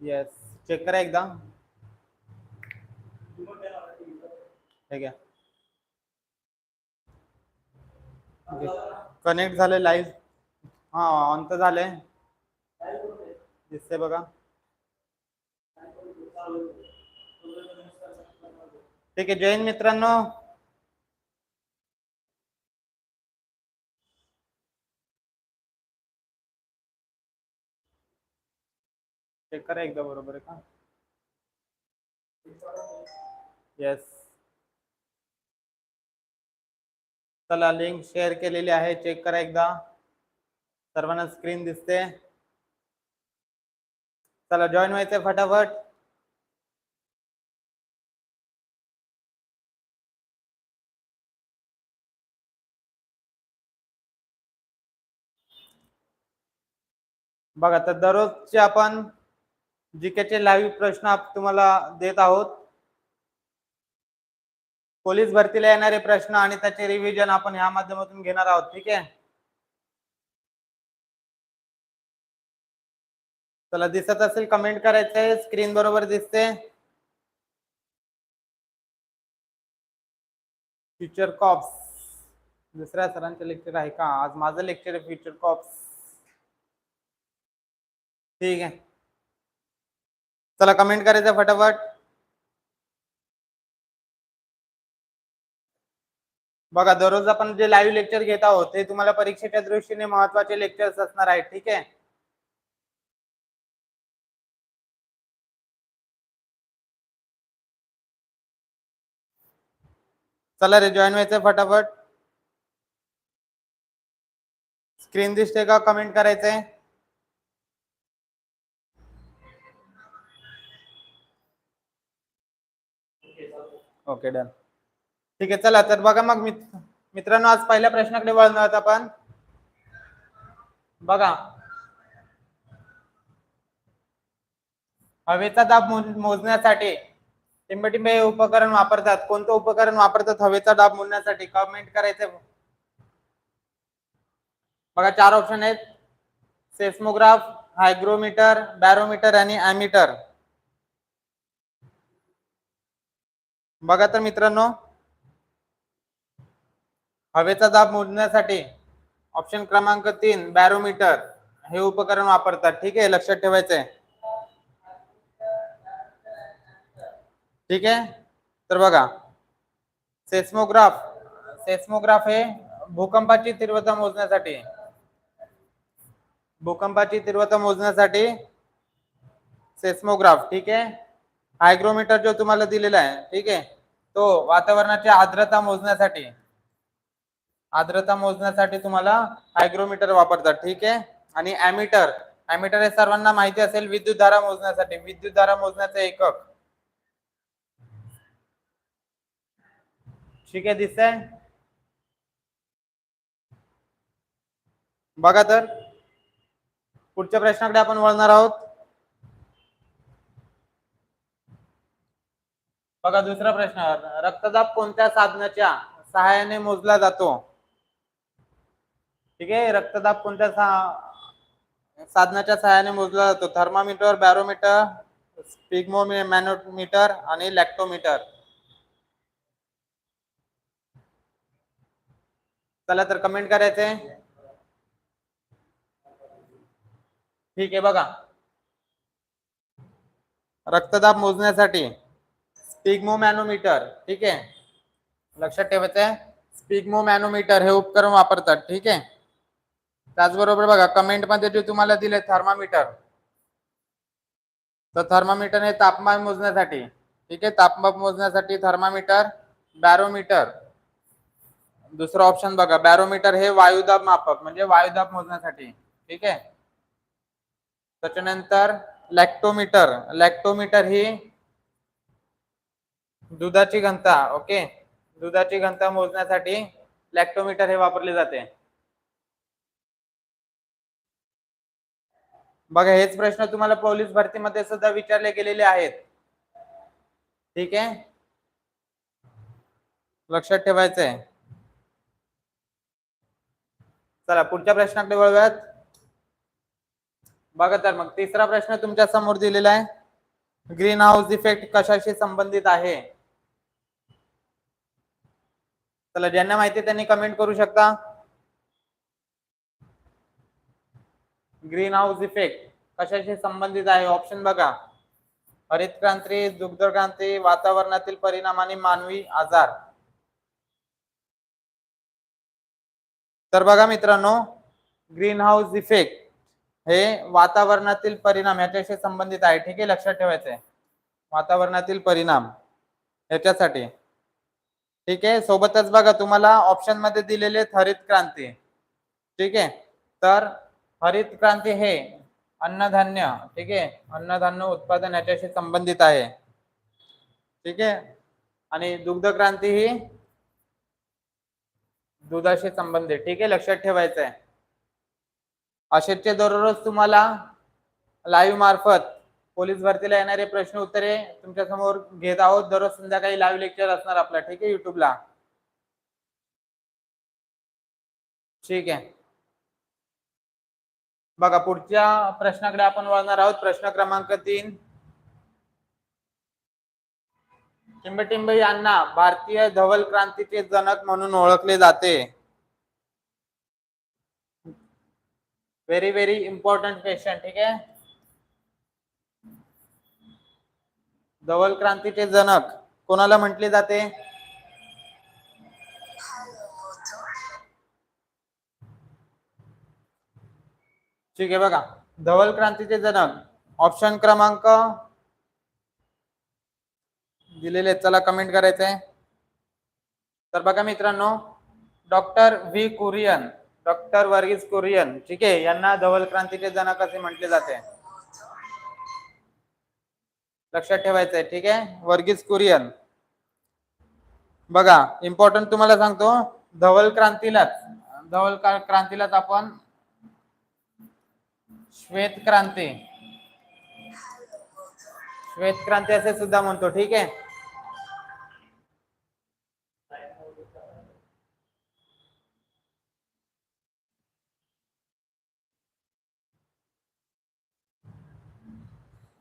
Yes check करा एकदा ठीक आहे कनेक्ट लाईव्ह हा ऑन तर झाले. दिसते बघा. ठीक आहे, जैन मित्रांनो चेक करा एकदा बरोबर आहे का? येस चला लिंक शेअर केलेली आहे. चेक करा एकदा. सर्वांना स्क्रीन दिसते. चला जॉईन व्हायचंय फटाफट. बघा तर दररोजचे आपण जीकेचे लाईव्ह प्रश्न तुम्हाला देत आहोत. पोलीस भरतीला येणारे प्रश्न आणि त्याचे रिव्हिजन आपण ह्या माध्यमातून घेणार आहोत ठीक आहे? चला दिसत असेल कमेंट करायचंय स्क्रीन बरोबर दिसते. फ्युचर कॉप्स दुसऱ्या सरांचे लेक्चर आहे का? आज माझं लेक्चर आहे फ्युचर कॉप्स ठीक आहे. चला कमेंट करायचं फटाफट. बघा दररोज आपण जे लाईव्ह लेक्चर घेत आहोत ते तुम्हाला परीक्षेच्या दृष्टीने महत्त्वाचे लेक्चर्स असणार आहेत ठीक आहे? चला रे जॉईन व्हायचं फटाफट. स्क्रीन दिसते का? कमेंट करायचंय. ओके डन ठीक आहे चला तर बघा मग मित्रांनो आज पहिल्या प्रश्नाकडे वळणार आहोत आपण. बघा. हवेचा दाब मोजण्यासाठी टिंबटिंबे हे उपकरण वापरतात. कोणतं उपकरण वापरतात? हवेचा दाब मोजण्यासाठी कमेंट करायचं बघा चार ऑप्शन आहेत. सेस्मोग्राफ हायग्रोमीटर बॅरोमीटर आणि ॲमीटर बघा तर मित्रांनो. हवेचा दाब मोजण्यासाठी ऑप्शन क्रमांक तीन बॅरोमीटर हे उपकरण वापरतात. ठीक आहे? लक्षात ठेवायचंय. ठीक आहे? तर बघा. सेस्मोग्राफ सेस्मोग्राफ हे भूकंपाची तीव्रता मोजण्यासाठी भूकंपाची तीव्रता मोजण्यासाठी सेस्मोग्राफ. ठीक आहे? हायग्रोमीटर जो तुम्हाला दिलेला आहे ठीक आहे? तो वातावरणाची आर्द्रता मोजण्यासाठी आर्द्रता मोजण्यासाठी तुम्हाला हायग्रोमीटर वापरतात ठीक आहे? आणि ॲमीटर ॲमीटर हे सर्वांना माहिती असेल विद्युतधारा मोजण्यासाठी. विद्युतधारा मोजण्याचं एकक. ठीक आहे दिसतंय? बघा तर पुढच्या प्रश्नाकडे आपण वळणार आहोत. बघा दुसरा प्रश्न. रक्तदाब कोणत्या साधनाच्या सहाय्याने मोजला जातो? ठीक आहे? रक्तदाब कोणत्या सा- साधनाच्या सहाय्याने मोजला जातो? थर्मामीटर बॅरोमीटर स्पिग्मो मॅनोमीटर आणि लॅक्टोमीटर. चला तर कमेंट करायचे. ठीक आहे बघा. रक्तदाब मोजण्यासाठी स्पिग्मोमॅनोमीटर ठीक आहे? लक्षात ठेवायचं स्पिग्मोमॅनोमीटर हे उपकरण वापरतात ठीक आहे? त्याचबरोबर बघा कमेंटमध्ये जे तुम्हाला दिले थर्मामीटर तर थर्मामीटर हे तापमान मोजण्यासाठी ठीक आहे? तापमान मोजण्यासाठी थर्मामीटर बॅरोमीटर. दुसरा ऑप्शन बघा बॅरोमीटर हे वायुदाब मापक म्हणजे वायुदाब मोजण्यासाठी ठीक आहे? त्याच्यानंतर लॅक्टोमीटर लॅक्टोमीटर ही दुधाची घनता ओके? दुधाची घनता मोजण्यासाठी लॅक्टोमीटर हे वापरले जाते. बघा हेच प्रश्न तुम्हाला पोलीस भरतीमध्ये सुद्धा विचारले गेलेले आहेत. ठीक आहे? लक्षात ठेवायचंय. चला पुढच्या प्रश्नाकडे वळूयात. बघा तर मग तिसरा प्रश्न तुमच्यासमोर दिलेला आहे. ग्रीन हाऊस इफेक्ट कशाशी संबंधित आहे? चला ज्यांना माहिती त्यांनी कमेंट करू शकता. ग्रीन हाऊस इफेक्ट कशाशी संबंधित आहे? ऑप्शन बघा. हरित क्रांती दुग्ध क्रांती वातावरणातील परिणाम आणि मानवी आजार. तर बघा मित्रांनो ग्रीन हाऊस इफेक्ट हे वातावरणातील परिणाम याच्याशी संबंधित आहे. ठीक आहे लक्षात ठेवायचं आहे वातावरणातील परिणाम याच्यासाठी ठीक आहे? सोबतच बघा तुम्हाला ऑप्शनमध्ये दिलेले आहेत हरित क्रांती. ठीक आहे? तर हरित क्रांती हे अन्नधान्य ठीक आहे? अन्नधान्य उत्पादन याच्याशी संबंधित आहे. ठीक आहे? आणि दुग्ध क्रांती ही दुधाशी संबंधित. ठीक आहे? लक्षात ठेवायचं आहे असेचे दररोज तुम्हाला लाईव्ह मार्फत पोलीस भरतीला येणारे प्रश्न उत्तरे तुमच्यासमोर घेत आहोत. दररोज संध्याकाळी लाईव्ह लेक्चर असणार आपला. ठीक आहे युट्यूबला ठीक आहे. बघा पुढच्या प्रश्नाकडे आपण वळणार आहोत. प्रश्न क्रमांक तीन. टिंबटिंब यांना भारतीय धवल क्रांतीचे जनक म्हणून ओळखले जाते. व्हेरी व्हेरी इम्पॉर्टंट क्वेश्चन ठीक आहे. धवल क्रांतीचे जनक कोणाला म्हटले जाते? ठीक आहे बघा. धवल क्रांतीचे जनक ऑप्शन क्रमांक दिलेले आहेत. चला कमेंट करायचंय तर बघा मित्रांनो doctor V Kurien doctor Verghese Kurien ठीक आहे यांना धवल क्रांतीचे जनक असे म्हटले जाते. लक्षात ठेवायचं आहे ठीक आहे? वर्गीज कुरियन. बघा इम्पॉर्टंट तुम्हाला सांगतो धवल क्रांतीलाच धवल क्रांतीलाच आपण श्वेत क्रांती. श्वेत क्रांती असे सुद्धा म्हणतो ठीक आहे?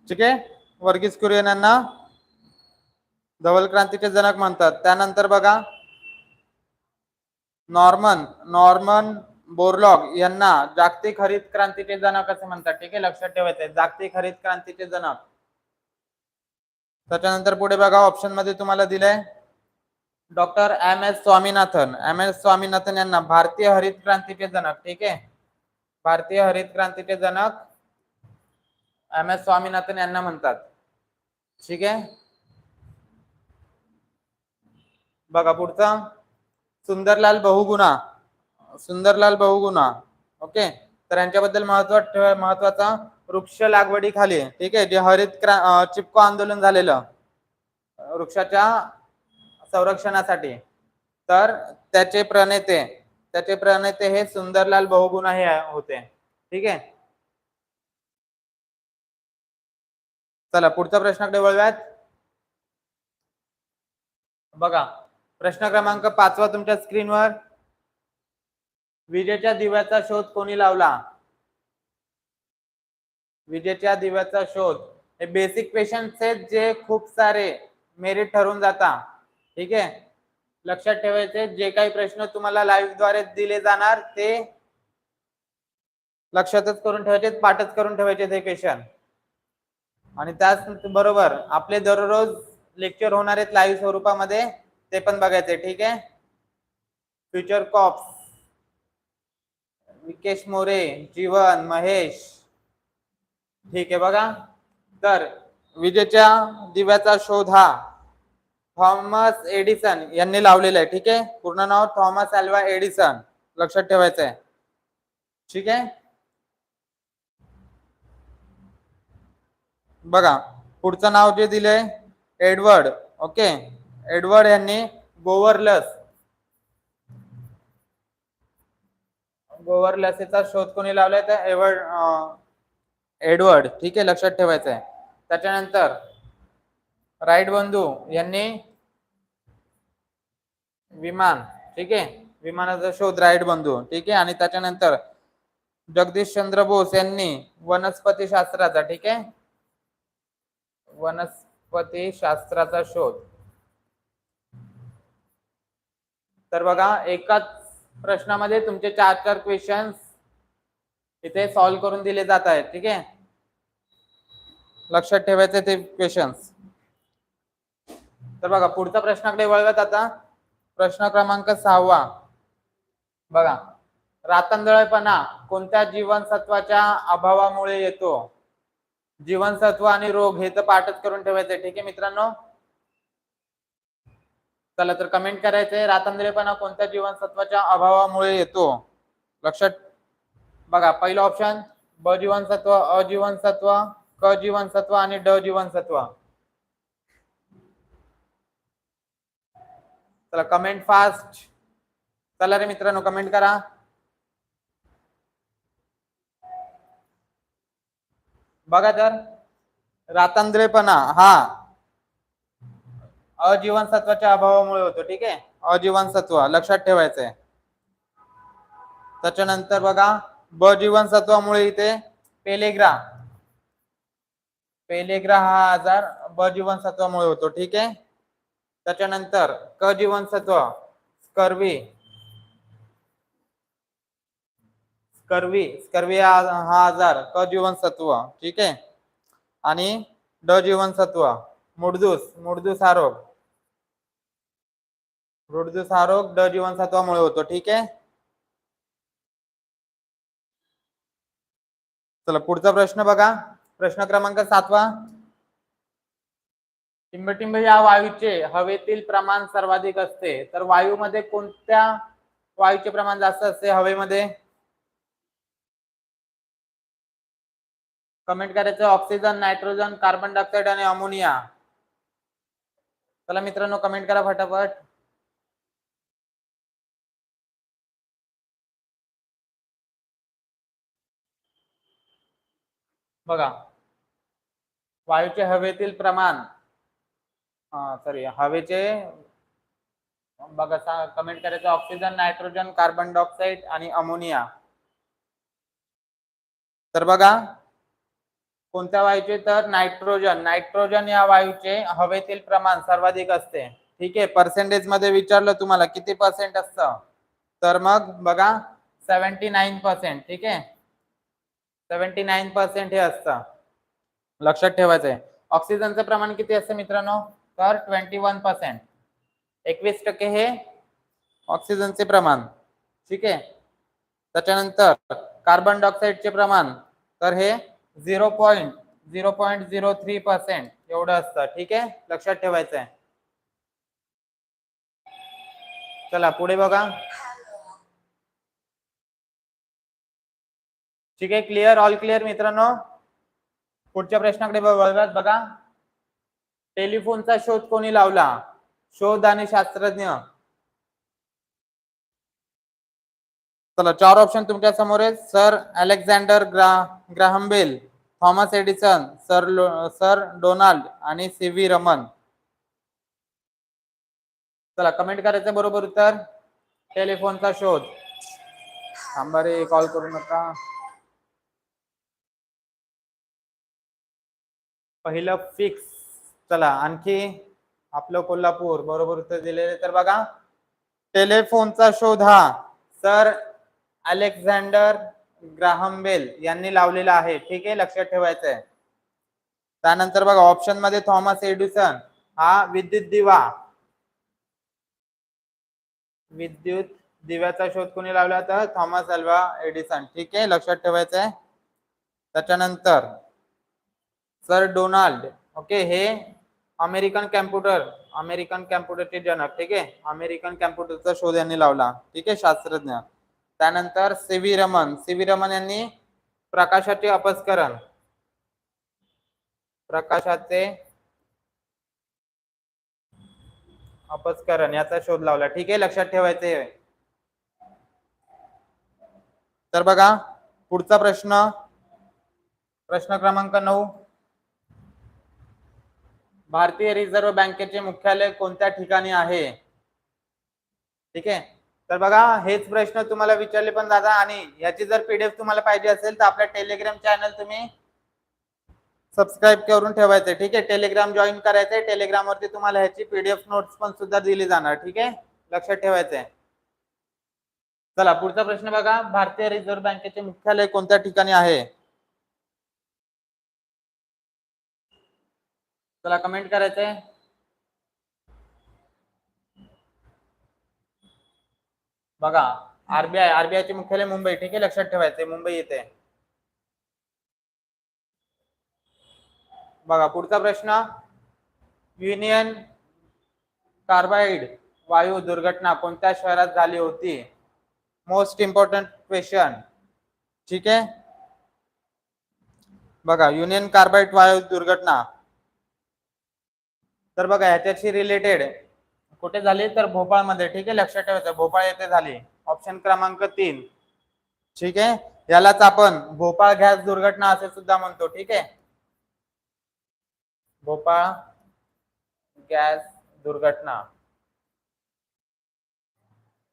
ठीक आहे? वर्गीस कुरियन यांना धवल क्रांतीचे जनक म्हणतात. त्यानंतर बघा नॉर्मन नॉर्मन बोरलॉग यांना जागतिक हरित क्रांतीचे जनक असे म्हणतात. ठीक आहे लक्षात ठेवायचं जागतिक हरित क्रांतीचे जनक. त्याच्यानंतर पुढे बघा ऑप्शनमध्ये तुम्हाला दिलंय doctor M S Swaminathan. M S Swaminathan यांना भारतीय हरित क्रांतीचे जनक. ठीक आहे? भारतीय हरित क्रांतीचे जनक एम एस स्वामीनाथन यांना म्हणतात. ठीक आहे? बघा पुढचा. सुंदरलाल बहुगुणा. सुंदरलाल बहुगुणा. ओके? तर यांच्याबद्दल महत्त्व महत्त्वाचा वृक्ष लागवडीखाली. ठीक आहे? जे हरित चिपको आंदोलन झालेलं. वृक्षाच्या संरक्षणासाठी. तर त्याचे प्रणेते त्याचे प्रणेते हे सुंदरलाल बहुगुणा हे होते. ठीक आहे? चला पुढच्या प्रश्नाकडे वळव्यात बघा प्रश्न क्रमांक पाचवा तुमच्या स्क्रीनवर. विजेच्या दिव्याचा शोध कोणी लावला? विजेच्या दिव्याचा शोध. हे बेसिक क्वेश्चन्स आहेत जे खूप सारे मेरिट ठरून जाता. ठीक आहे? लक्षात ठेवायचे जे काही प्रश्न तुम्हाला लाईव्हद्वारे दिले जाणार ते लक्षातच करून ठेवायचे पाठच करून ठेवायचे हे क्वेश्चन आणि त्याच बरोबर आपले दररोज लेक्चर होणार आहेत लाईव्ह स्वरूपामध्ये ते पण बघायचे ठीक आहे? फ्युचर कॉप्स विकेश मोरे जीवन महेश ठीक आहे बघा. तर विजेच्या दिव्याचा शोध हा थॉमस एडिसन यांनी लावलेला आहे ठीक आहे? पूर्ण नाव थॉमस अल्वा एडिसन. लक्षात ठेवायचं आहे ठीक आहे? बघा पुढचं नाव जे दिलंय एडवर्ड ओके? एडवर्ड यांनी गोवरलस. गोवरलसीचा शोध कोणी लावलाय? तर एवर्ड एडवर्ड ठीक आहे लक्षात ठेवायचं आहे त्याच्यानंतर राईट बंधू यांनी विमान ठीक आहे? विमानाचा शोध राईट बंधू ठीक आहे? आणि त्याच्यानंतर जगदीश चंद्र बोस यांनी वनस्पती शास्त्राचा ठीक आहे? वनस्पती शास्त्राचा शोध. तर बघा एकाच प्रश्नामध्ये तुमचे चार चार क्वेश्चन्स इथे सॉल्व्ह करून दिले जात आहेत ठीक आहे? लक्षात ठेवायचे ते क्वेश्चन्स तर बघा पुढचा प्रश्नाकडे वळवत आता. प्रश्न क्रमांक सहावा. बघा रातंधळेपणा कोणत्या जीवनसत्वाच्या अभावामुळे येतो? जीवनसत्व आणि रोग हे तर पाठच करून ठेवायचंय. ठीक आहे मित्रांनो? चला तर कमेंट करायचंय. रातंद्रेपणा कोणत्या जीवनसत्वाच्या अभावामुळे येतो? लक्षात बघा पहिलं ऑप्शन ब जीवनसत्व अ जीवनसत्व क जीवनसत्व आणि ड जीवनसत्व. चला कमेंट फास्ट चला रे मित्रांनो कमेंट करा. बघा तर. रातांद्रेपणा हा. अजीवनसत्वाच्या अभावामुळे होतो ठीक आहे? अजीवनसत्व लक्षात ठेवायचंय. त्याच्यानंतर बघा ब जीवनसत्वामुळे इथे पेलेग्रा. पेलेग्रा हा आजार ब जीवनसत्वामुळे होतो ठीक आहे? त्याच्यानंतर क जीवनसत्व कर्वी. कर्वी कर्वी हा हा आजार क जीवनसत्व ठीक आहे? आणि ड जीवनसत्व मुडदूस मुडदूस हा रोग. मुडदूस हा रोग ड जीवनसत्वामुळे होतो ठीक आहे? चला पुढचा प्रश्न बघा. प्रश्न क्रमांक सातवा. टिंबटिंब या वायूचे हवेतील प्रमाण सर्वाधिक असते. तर वायूमध्ये कोणत्या वायूचे प्रमाण जास्त असते? हवेमध्ये? कमेंट करायचं ऑक्सिजन नायट्रोजन कार्बन डायऑक्साईड आणि अमोनिया चला मित्रांनो कमेंट करा फटाफट. बघा. वायूचे हवेतील प्रमाण. सॉरी हवेचे बघा कमेंट करायचं ऑक्सिजन नायट्रोजन कार्बन डायऑक्साईड आणि अमोनिया तर बघा कोणत्या वायूचे? तर नायट्रोजन नायट्रोजन या वायूचे हवेतील प्रमाण सर्वाधिक असते. ठीक आहे? पर्सेंटेजमध्ये विचारलं तुम्हाला किती पर्सेंट असतं? तर मग बघा सेवन्टी नाईन पर्सेंट ठीक आहे? सेवन्टी नाईन पर्सेंट हे असतं. लक्षात ठेवायचंय. ऑक्सिजनचं प्रमाण किती असतं मित्रांनो? तर ट्वेंटी वन पर्सेंट एकवीस टक्के हे ऑक्सिजनचे प्रमाण. ठीक आहे? त्याच्यानंतर कार्बन डायऑक्साईडचे प्रमाण. तर हे zero point zero point zero three percent एवढं असतं. ठीक आहे? लक्षात ठेवायचं आहे. चला पुढे बघा. ठीक आहे? क्लिअर ऑल क्लिअर मित्रांनो? पुढच्या प्रश्नाकडे बघा. बघा टेलिफोनचा शोध कोणी लावला? शोध आणि शास्त्रज्ञ. चला चार ऑप्शन तुमच्यासमोर आहेत. Sir Alexander Gra Graham Bell Thomas Edison sir sir Donald आणि सी व्ही रमन. चला कमेंट करायचं बरोबर उत्तर? टेलिफोनचा शोध. थांबा रे कॉल करू नका. पहिलं फिक्स चला आणखी आपलं कोल्हापूर बरोबर उत्तर दिलेले तर बघा टेलिफोनचा शोध हा. सर अलेक्झांडर ग्राहम बेल यांनी लावलेला आहे. ठीक आहे लक्षात ठेवायचं आहे त्यानंतर बघा ऑप्शनमध्ये थॉमस एडिसन हा विद्युत दिवा. विद्युत दिव्याचा शोध कोणी लावला तर थॉमस अल्वा एडिसन. ठीक आहे लक्षात ठेवायचं आहे त्याच्यानंतर सर डोनाल्ड ओके हे अमेरिकन कॅम्प्युटर अमेरिकन कॅम्प्युटरचे जनक ठीक आहे. अमेरिकन कॅम्प्युटरचा शोध यांनी लावला. ठीक आहे शास्त्रज्ञ. त्यानंतर C V Raman. C V Raman यांनी प्रकाशाचे अपस्करण. प्रकाशाचे अपस्करण याचा शोध लावला. ठीक आहे लक्षात ठेवायचे तर बघा पुढचा प्रश्न. प्रश्न क्रमांक नऊ. भारतीय रिझर्व्ह बँकेचे मुख्यालय कोणत्या ठिकाणी आहे? ठीक आहे. तर बघा हेच प्रश्न तुम्हाला विचारले पण दादा आणि याची जर पीडीएफ तुम्हाला पाहिजे असेल तर आपल्या टेलिग्राम चॅनल तुम्ही सबस्क्राईब करून ठेवायचं ठीक आहे? टेलिग्राम जॉईन करायचंय. टेलिग्राम वरती तुम्हाला ह्याची पीडीएफ नोट्स पण सुद्धा दिली जाणार ठीक आहे? लक्षात ठेवायचंय. चला पुढचा प्रश्न बघा. भारतीय रिझर्व्ह बँकेचे मुख्यालय कोणत्या ठिकाणी आहे? चला कमेंट करायचंय. बघा आरबीआय आरबीआय चे मुख्यालय मुंबई. ठीक आहे लक्षात ठेवायचंय मुंबई येथे बघा पुढचा प्रश्न. युनियन कार्बाइड वायू दुर्घटना कोणत्या शहरात झाली होती? मोस्ट इम्पॉर्टंट क्वेश्चन ठीक आहे? बघा युनियन कार्बाइड वायू दुर्घटना. तर बघा ह्याच्याशी रिलेटेड कुठे झाली? तर भोपाळमध्ये. ठीक आहे? लक्षात ठेवायचं भोपाळ येथे झाली. ऑप्शन क्रमांक तीन. ठीक आहे? यालाच आपण भोपाळ गॅस दुर्घटना असे सुद्धा म्हणतो. ठीक आहे? भोपाळ गॅस दुर्घटना.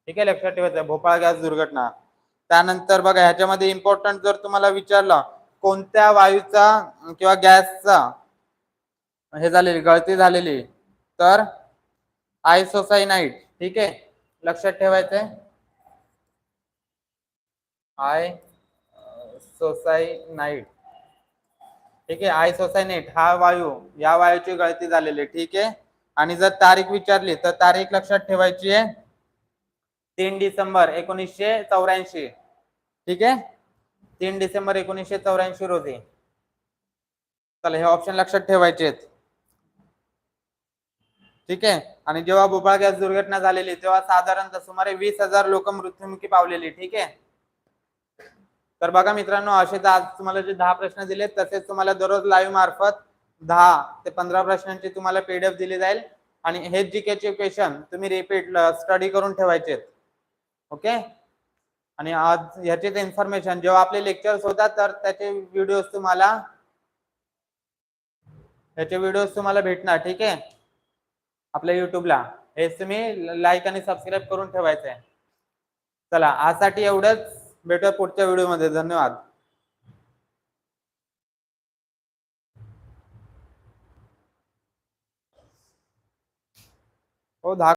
ठीक आहे? लक्षात ठेवायचं भोपाळ गॅस दुर्घटना. त्यानंतर बघा ह्याच्यामध्ये इम्पॉर्टंट जर तुम्हाला विचारलं कोणत्या वायूचा किंवा गॅसचा हे झालेली गळती झालेली तर आयसोसायनाईट ठीक आहे? लक्षात ठेवायचंय? आय सोसायनाईट ठीक आहे? आय आयसोसायनेट हा वायू या वायूची गळती झालेली आहे, ठीक आहे? आणि जर तारीख विचारली तर तारीख लक्षात ठेवायची आहे. तीन डिसेंबर एकोणीसशे चौऱ्याऐंशी. ठीक आहे? तीन डिसेंबर एकोणीसशे चौऱ्याऐंशी रोजी. चला हे ऑप्शन लक्षात ठेवायचे आहेत ठीक आहे? आणि जेव्हा भोपाळ गॅस दुर्घटना झालेली तेव्हा साधारणतः सुमारे वीस हजार लोक मृत्युमुखी पावलेली ठीक आहे? तर बघा मित्रांनो असे तर आज तुम्हाला जे दहा प्रश्न दिलेत तसेच तुम्हाला दररोज लाईव्ह मार्फत दहा ते पंधरा प्रश्नांची तुम्हाला पीडीएफ दिली जाईल. आणि हे जी केचे क्वेश्चन तुम्ही रिपीट स्टडी करून ठेवायचे ओके? आणि आज ह्याचीच इन्फॉर्मेशन जेव्हा आपले लेक्चर्स होतात तर त्याचे व्हिडिओज तुम्हाला ह्याचे व्हिडिओज तुम्हाला भेटणार ठीक आहे? आपल्या युट्यूबला हे तुम्ही लाईक आणि सबस्क्राईब करून ठेवायचं आहे चला आजसाठी एवढंच. भेटूया पुढच्या व्हिडिओमध्ये धन्यवाद. हो दहा